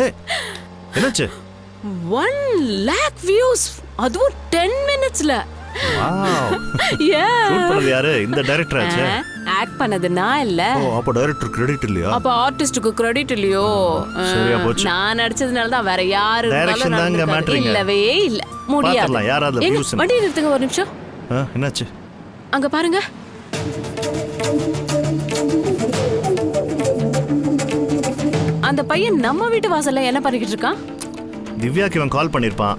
ஏ என்னாச்சு? One lakh views அதுவும் ten மினிட்ஸ்ல யாரு? இந்த டைரக்டர் ஆச்சு. ஆக்ட் பண்ணது நான் இல்ல. அப்போ டைரக்டர் கிரெடிட் இல்லையா? அப்ப ஆர்டிஸ்டுக்கு கிரெடிட் இல்லையோ? சரியா போச்சு. நான் நடிச்சதுனால தான் வேற யாரு தாங்க matter-ங்க. இல்லவே இல்ல. முடியாது. யாராவது ன்னு. வண்டி நிறுத்துங்க ஒரு நிமிஷம். என்னாச்சு? அங்க பாருங்க. அந்த பையன் நம்ம வீட்டு வாசல்ல என்ன பண்ணிக்கிட்டு இருக்கான்? திவ்யாக்கு இவன் கால் பண்ணிருப்பான்.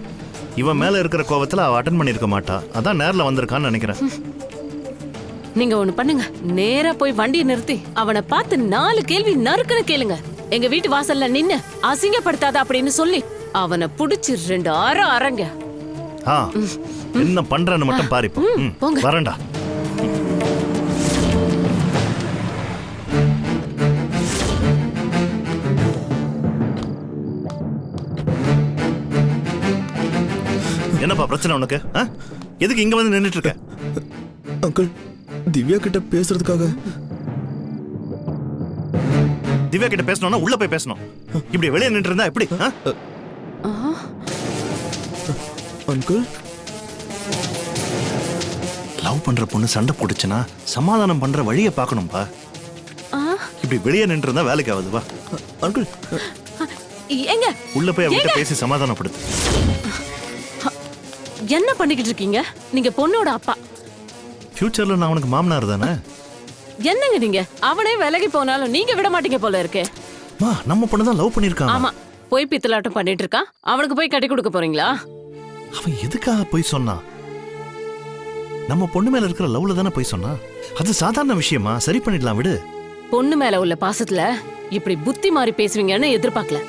இவன் மேல இருக்கிற கோவத்துல அவ அட்டன் பண்ணிருக்க மாட்டா. அதான் நேர்ல வந்திருக்கான்னு நினைக்கிறேன். நீங்க ஒண்ணு பண்ணுங்க. நேரா போய் வண்டியை நிறுத்தி அவனை பார்த்து நாலு கேள்வி நறுக்குன்னு கேளுங்க. எங்க வீட்டு வாசல்ல நின்னு அசிங்கப்படுத்தாத அப்படின்னு சொல்லி அவனை புடிச்சு ரெண்டு அற அரங்க ஆ. என்ன பண்றேன்னு மட்டும் பாரு இப்போ. ம், போங்க. வரேன்டா. என்னப்பா பிரச்சனை உனக்கு? எதுக்கு இங்க வந்து நின்னுட்டு இருக்க அங்கிள் திவ்யா கிட்ட பேசுறதுக்காக. திவ்யா கிட்ட பேசணும்னா உள்ள போய் பேசணும். இப்படி வெளியே நின்று இருந்தா எப்படி? அங்கிள். லவ் பண்ற பொண்ணு சண்டை போட்டுச்சுன்னா சமாதானம் பண்ற வழியை பார்க்கணும்பா. இப்படி வெளியே நின்று இருந்தா வேலைக்கு ஆகுது வா அங்கிள். ஏங்க உள்ள போய் அவகிட்ட பேசி சமாதானப்படுத்து. என்ன பண்ணிக்கிட்டு இருக்கீங்க? நீங்க பொண்ணோட அப்பா. ஃபியூச்சர்ல நான் உனக்கு மாமனார் தானே? என்னங்க நீங்க? அவனே விலகி போனாலும் நீங்க விட மாட்டீங்க போல இருக்கு. மா நம்ம பொண்ணு தான் லவ் பண்ணிருக்கான் ஆமா. போய் பித்தலாட்டம் பண்ணிட்டு இருக்கான் அவனுக்கு போய் கட்டி கொடுக்க போறீங்களா? அவன் எதுக்காக போய் சொன்னான் நம்ம பொண்ணு மேல இருக்கிற லவ்ல தானே போய் சொன்னான் அது சாதாரண விஷயமா? சரி பண்ணிடலாம் விடு. பொண்ணு மேல உள்ள பாசத்துல இப்படி புத்தி மாறி பேசுவீங்கன்னு எதிர்பார்க்கல.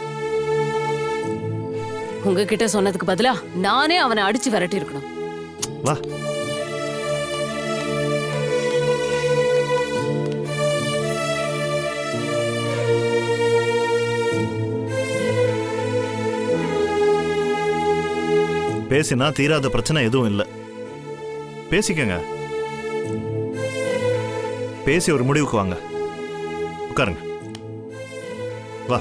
உங்ககிட்ட சொன்னதுக்கு பதிலா நானே அவனை அடிச்சு விரட்டி இருக்கணும் வா. பேசினா தீராத பிரச்சனை எதுவும் இல்லை. பேசிக்கங்க. பேசி ஒரு முடிவுக்கு வாங்க. உட்காருங்க. வா.